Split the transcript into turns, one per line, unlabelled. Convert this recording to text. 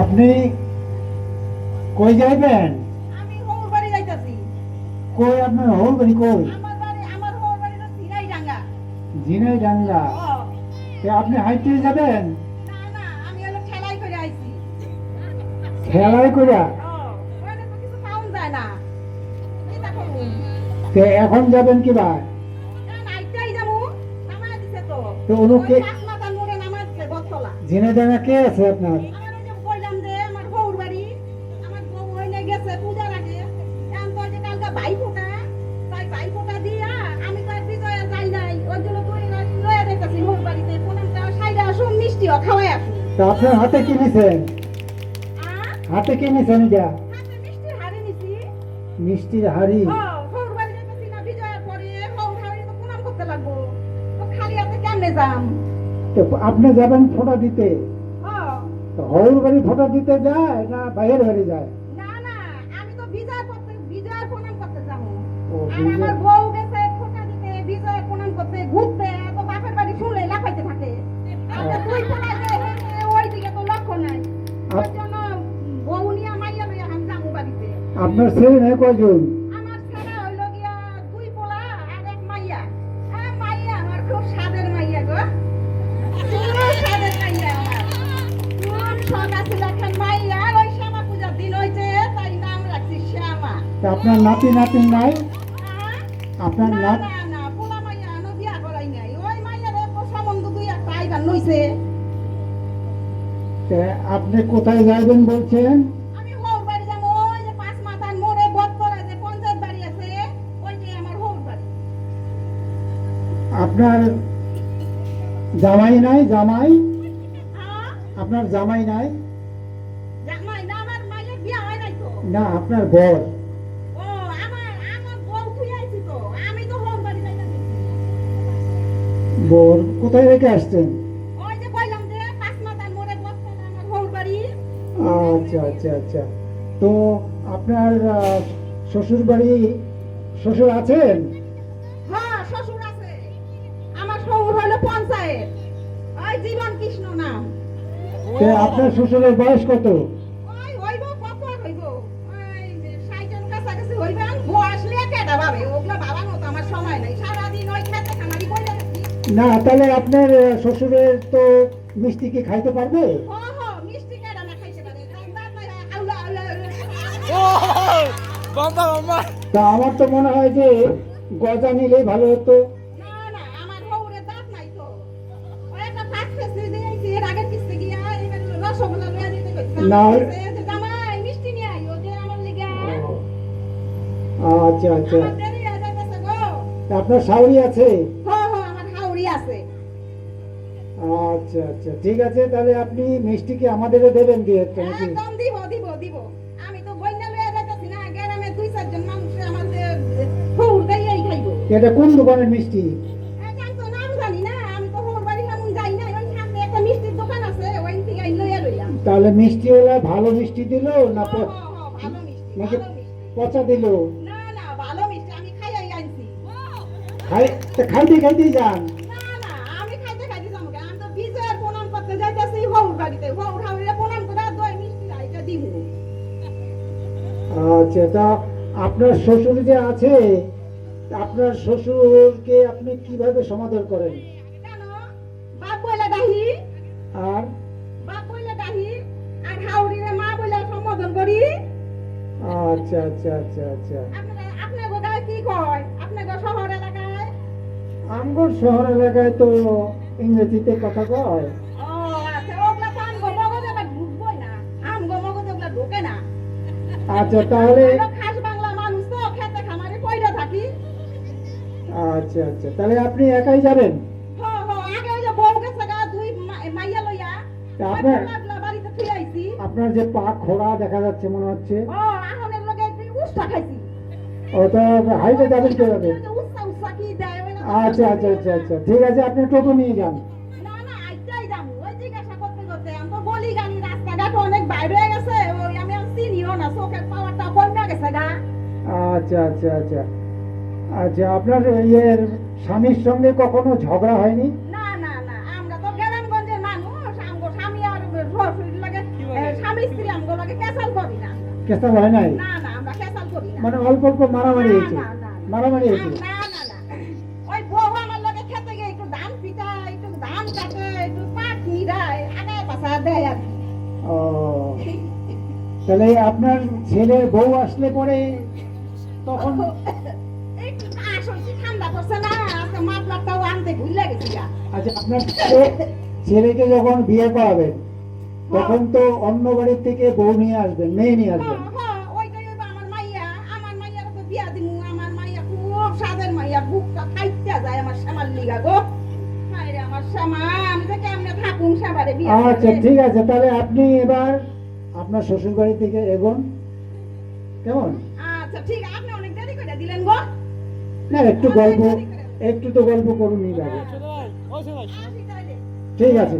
আপনি কই যাইবেন?
আমি বাড়ি যাইতাছি।
কই আপনার হল বাড়ি কই?
আমার বাড়ি আমার বাড়ি তো
আপনি হাইটে যাবেন?
না না আমি হলো ঠেলাই করে আইছি।
খেলাই এখন যাবেন কি ভাই
তো।
তো ঝিনাই ডাঙ্গা কে আছে আপনার? আপনার হাতে কি নিছেন? হাতে কি নিছেন এটা?
মিষ্টির হাড়ি খালি হাতে কেমনে যাম?
তো আপনি যাবেন ফোঁটা দিতে। তো হৌর বাড়ি ফোঁটা দিতে যায় না বাইরের বাড়ি যায়?
না না আমি তো বিজয় করতে বিজয়ের প্রণাম করতে যাব।
ও
আমার বউ গেছে ফোঁটা দিতে বিজয় প্রণাম করতে ঘুরতে তো বাপের বাড়ি শুনলে লাফাইতে থাকে। তুই ফোঁটা দে ওই দিকে তো লক্ষ্য নাই। জন্য বউ নিয়ে মাইয়া লইয়া আমি যাব বাড়িতে।
আপনার ছেলে নেই কয়জন?
বটতলা যে পঞ্চায়েত বাড়ি আছে ওই যে আমার হোর বাড়ি।
আপনার জামাই নাই? জামাই?
হ্যাঁ?
আপনার জামাই নাই?
হোর বাড়ি যাইতাম
বর কোথায় রেখে আসছেন? আচ্ছা আচ্ছা আচ্ছা। তো আপনার শ্বশুর বাড়ি শ্বশুর আছেন?
হ্যাঁ শ্বশুর আছে। আমার শ্বশুর হলো পঞ্চায়েত। ওই জীবন কৃষ্ণ নাম।
আপনার শ্বশুরের বয়স কত?
আমার সময় নাই। সারাদিন ওই খেতে খামারি করে থাকি
না তাহলে আপনার শ্বশুরের তো মিষ্টি কি খাইতে পারবে?
মিষ্টি কেডা না পারে।
বাবা? বাবা
তা আমার তো মনে হয় যে গজা নিলে ভালো হতো।
না না আমার হৌরে দাঁত নাই তো ওই একটা পাঁচ কেজি দিয়েছি এর আগের কিস্তি গিয়া এবার রসগোল্লা লইয়া দিতে কইছে
না।
জামাই মিষ্টি নিয়ে আইও যে আমার লিগা
আচ্ছা আচ্ছা।
হয়ে
আপনার শাওরি আছে?
হো হো আমার হাউরি আছে।
আচ্ছা আচ্ছা ঠিক আছে তাহলে আপনি মিষ্টি কি আমাদেরও দেবেন দিয়ে নাকি
দিব দিব দিব। আমি তো বইনা লইয়া যাইতেছি না গ্রামে দুই চারজন মানুষ আমাদের হৌর গাইয়াই খাইব।
এটা কোন দোকানের মিষ্টি?
এখন তো নাম জানি আমি তো হৌর বাড়ি কেমন যাই না একটা মিষ্টির দোকান আছে ওই থেকে আই লইয়া লইলাম।
তাহলে ভালো মিষ্টি দিল না
হো,
প-
হো, হো, ভালো মিষ্টি
নাকি
ভালো মিষ্টি
পচা দিল।
না না ভালো মিষ্টি আমি খাইয়াই আনছি
খাই তা খাইতে যান।
না না আমি খাইতে খাইতে যাব কেন? আমি তো বিজয়ের প্রণাম করতে যাইতেছি হৌর বাড়িতে। হৌর হাউরিয়া প্রণাম করে দই মিষ্টি আইটা দিব
আচ্ছা তা আপনার শ্বশুর যে আছে আপনার শ্বশুরকে আপনি কীভাবে সমাদর করেন? আর? আচ্ছা আচ্ছা আচ্ছা আচ্ছা। আমগর শহর এলাকায়? তো ইংরেজিতে কথা কয়।
ও আচ্ছা
আচ্ছা তাহলে আচ্ছা আচ্ছা তাহলে আপনি একাই যাবেন? আপনার যে পা খোড়া দেখা যাচ্ছে মনে হচ্ছে।
উস্তা খাইছি।
হাইটে যাবেন কীভাবে?
দেয়? ওই না
আচ্ছা আচ্ছা আচ্ছা আচ্ছা ঠিক আছে আপনি টোটো নিয়ে যান।
না না আইটাই যাব ওই জিজ্ঞাসা করতে করতে আমি তো বলি রাস্তাঘাট অনেক বাইরে গেছে। ওই আমি আর চিনিও না চোখের পাওয়ারটা কমে গেছে গা।
আচ্ছা আচ্ছা আচ্ছা। আচ্ছা আপনার ইয়ের স্বামীর সঙ্গে কখনো ঝগড়া হয়নি?
না না না আমরা তো গ্রামগঞ্জের মানুষ। আমগো স্বামী আর শ্বশুর লাগে
কেসাল হয় নাই?
না না
মানে অল্প অল্প মারামারি হয়েছে। মারামারি হয়েছে। তাহলে আপনার ছেলের বউ আসলে পরে তখন আচ্ছা আপনার ছেলেকে যখন বিয়ে করাবেন তখন তো অন্য বাড়ির থেকে বউ নিয়ে আসবেন মেয়ে নিয়ে
হ্যাঁ,
আসবেন
শ্যামারে বিয়া
আচ্ছা ঠিক আছে তাহলে আপনি এবার আপনার শ্বশুর বাড়ি থেকে এগোন। কেমন?
আচ্ছা ঠিক আছে আপনি অনেক দেরি করে দিলেন গো।
না একটু গল্প একটু তো গল্প করুন
তাইলে।
ঠিক আছে।